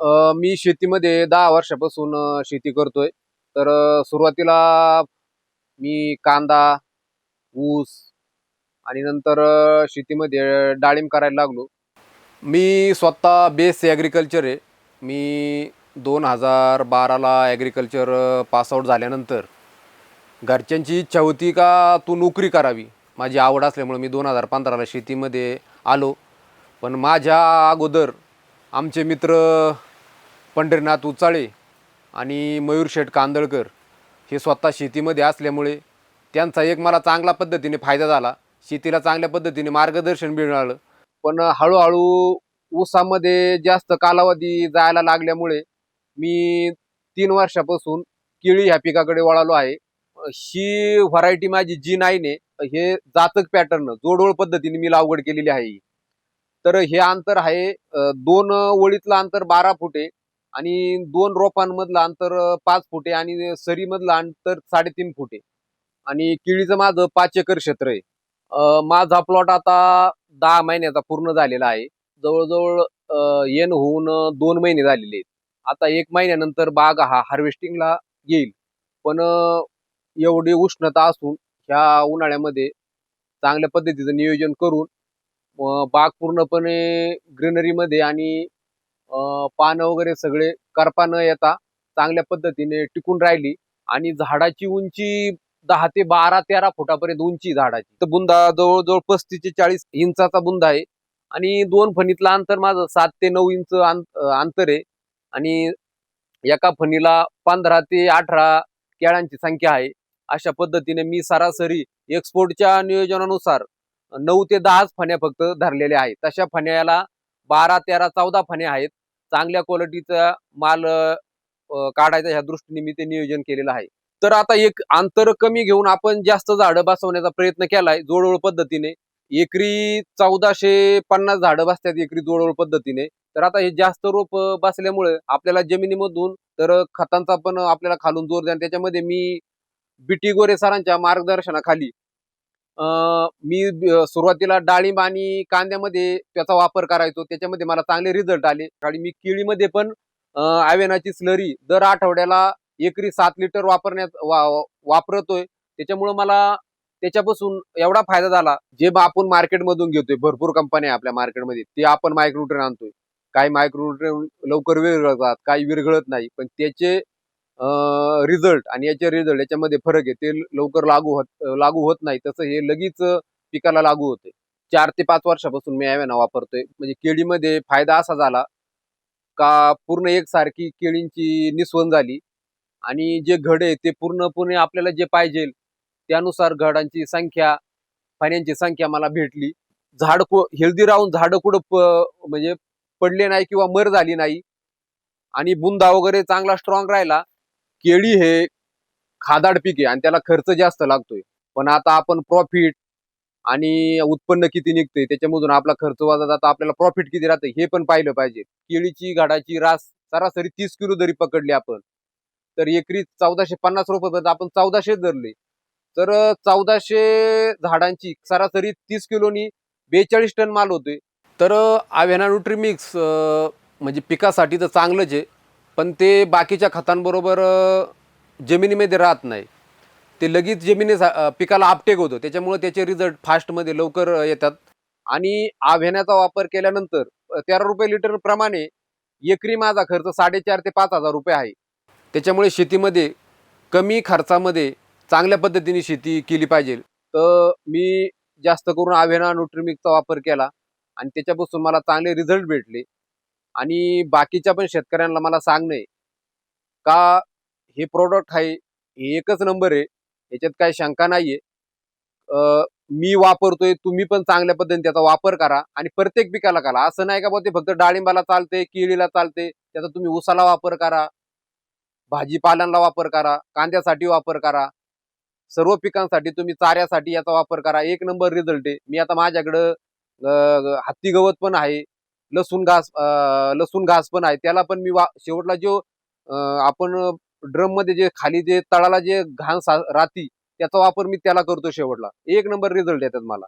मी शेतीमध्ये दहा वर्षापासून शेती करतोय. तर सुरुवातीला मी कांदा ऊस आणि नंतर शेतीमध्ये डाळिंब करायला लागलो. मी स्वतः बेस ॲग्रिकल्चर आहे. मी दोन हजार बाराला ॲग्रिकल्चर पासआउट झाल्यानंतर घरच्यांची इच्छा होती का तू नोकरी करावी? माझी आवड असल्यामुळे मी दोन हजार पंधराला शेतीमध्ये आलो. पण माझ्या अगोदर आमचे मित्र पंढरीनाथ उचाळे आणि मयूर शेठ कांदळकर हे स्वतः शेतीमध्ये असल्यामुळे त्यांचा एक मला चांगला पद्धतीने फायदा झाला. शेतीला चांगल्या पद्धतीने मार्गदर्शन मिळालं. पण हळूहळू ऊसामध्ये जास्त कालावधी जायला लागल्यामुळे मी तीन वर्षापासून केळी ह्या पिकाकडे वळालो आहे. ही व्हरायटी माझी जी नाही हे जातक पॅटर्न जोडोळ पद्धतीने मी लागवड केलेली आहे तर हे अंतर आहे दोन ओळीतलं अंतर बारा फूट आहे. आणि दोन रोपांमधलं अंतर पाच फुटे आणि सरीमधलं अंतर साडेतीन फुटे. आणि केळीचं माझं पाच एकर क्षेत्र आहे. माझा प्लॉट आता दहा महिन्याचा पूर्ण झालेला आहे. जवळजवळ येण होऊन दोन महिने झालेले आहेत. आता एक महिन्यानंतर बाग हा हार्वेस्टिंगला येईल. पण एवढी उष्णता असून ह्या उन्हाळ्यामध्ये चांगल्या पद्धतीचं नियोजन करून बाग पूर्णपणे ग्रीनरीमध्ये आणि पानं वगैरे सगळे करपा न येता चांगल्या पद्धतीने टिकून राहिली आणि झाडाची उंची दहा ते बारा तेरा फुटापर्यंत उंची झाडाची. तर बुंदा जवळजवळ पस्तीस ते चाळीस इंचाचा बुंदा आहे आणि दोन फणीतला अंतर माझं सात ते नऊ इंच अंत- अंतर आहे आणि एका फणीला पंधरा ते अठरा केळांची संख्या आहे. अशा पद्धतीने मी सरासरी एक्सपोर्टच्या नियोजनानुसार नऊ ते दहाच फण्या फक्त धरलेल्या आहेत. तशा फण्याला बारा तेरा चौदा फण्या आहेत. चांगल्या क्वालिटीचा माल काढायचा ह्या दृष्टीने मी ते नियोजन केलेलं आहे. तर आता एक अंतर कमी घेऊन आपण जास्त झाडं बसवण्याचा प्रयत्न केलाय जोडवळ पद्धतीने. एकरी चौदाशे पन्नास झाडं बसतात एकरी जोडवळ पद्धतीने. तर आता हे जास्त रोप बसल्यामुळे आपल्याला जमिनीमधून तर खतांचा पण आपल्याला खालून जोर द्या त्याच्यामध्ये मी बिटी गोरे सरांच्या मार्गदर्शनाखाली मी सुरुवातीला डाळिंब आणि कांद्यामध्ये त्याचा वापर करायचो. त्याच्यामध्ये मला चांगले रिझल्ट आले. आणि मी केळीमध्ये पण आवेनाची स्लरी दर आठवड्याला एकरी सात लिटर वापरण्यात वा- वापरतोय. त्याच्यामुळं मला त्याच्यापासून एवढा फायदा झाला जे आपण मार्केटमधून घेतोय. भरपूर कंपन्या आपल्या मार्केटमध्ये ते आपण मायक्रोन्युट्रेन आणतोय. काही मायक्रोन्युट्रेन लवकर विरघळतात काही विरघळत नाही. पण त्याचे रिझल्ट आणि याचे रिझल्ट याच्यामध्ये फरक आहे. ते लवकर लागू होत लागू होत नाही. तसं हे लगेच पिकाला लागू होते. चार ते पाच वर्षापासून मी ॲव्हॅना वापरतोय. म्हणजे केळीमध्ये फायदा असा झाला का पूर्ण एकसारखी केळींची निस्वन झाली आणि जे घड आहे ते पूर्णपणे आपल्याला जे पाहिजे त्यानुसार घडांची संख्या पाण्यांची संख्या मला भेटली. झाड हेल्दी राहून झाडं कुठं म्हणजे पडले नाही किंवा मर झाली नाही आणि बुंदा वगैरे चांगला स्ट्रॉंग राहिला केळी हे खादाड पीक आहे आणि त्याला खर्च जास्त लागतोय. पण आता आपण प्रॉफिट आणि उत्पन्न किती निघतंय त्याच्यामधून आपला खर्च वाजा जाता आपल्याला प्रॉफिट किती राहतं हे पण पाहिलं पाहिजे. केळीची घाडाची रास सरासरी तीस किलो जरी पकडली आपण तर एकरी चौदाशे पन्नास रुपये आपण चौदाशे धरले. तर चौदाशे झाडांची सरासरी तीस किलोनी बेचाळीस टन माल होतोय. तर आव्हेना न्यूट्रीमिक्स म्हणजे पिकासाठी तर चांगलंच आहे. पण ते बाकीच्या खतांबरोबर जमिनीमध्ये राहत नाही. ते लगेच जमिनी पिकाला आपटेक होतं. त्याच्यामुळे त्याचे रिझल्ट फास्टमध्ये लवकर येतात. आणि आव्हेण्याचा वापर केल्यानंतर तेरा रुपये लिटर प्रमाणे एकरी माझा खर्च साडेचार ते पाच हजार रुपये आहे. त्याच्यामुळे शेतीमध्ये कमी खर्चामध्ये चांगल्या पद्धतीने शेती केली पाहिजे. तर मी जास्त करून आव्हेना न्यूट्रिमिकचा वापर केला आणि त्याच्यापासून मला चांगले रिझल्ट भेटले. आणि बाकीच्या पण शेतकऱ्यांना मला सांगणं का हे प्रोडक्ट आहे हे एकच नंबर आहे याच्यात काही शंका नाहीये. अं, मी वापरतोय तुम्ही पण चांगल्या पद्धतीने त्याचा वापर करा आणि प्रत्येक पिकाला करा. असं नाही का ते फक्त डाळिंबाला चालते केळीला चालते त्याचा तुम्ही उसाला वापर करा भाजीपाल्यांना वापर करा कांद्यासाठी वापर करा सर्व पिकांसाठी तुम्ही चाऱ्यासाठी याचा वापर करा. एक नंबर रिझल्ट आहे. मी आता माझ्याकडं हत्ती गवत पण आहे लसूण घास अं, लसूण घास पण आहे. त्याला पण मी वा- शेवटला जो आपण ड्रममध्ये जे खाली जे तळाला जे घाण राहती त्याचा वापर मी त्याला करतो शेवटला. एक नंबर रिझल्ट येतात मला.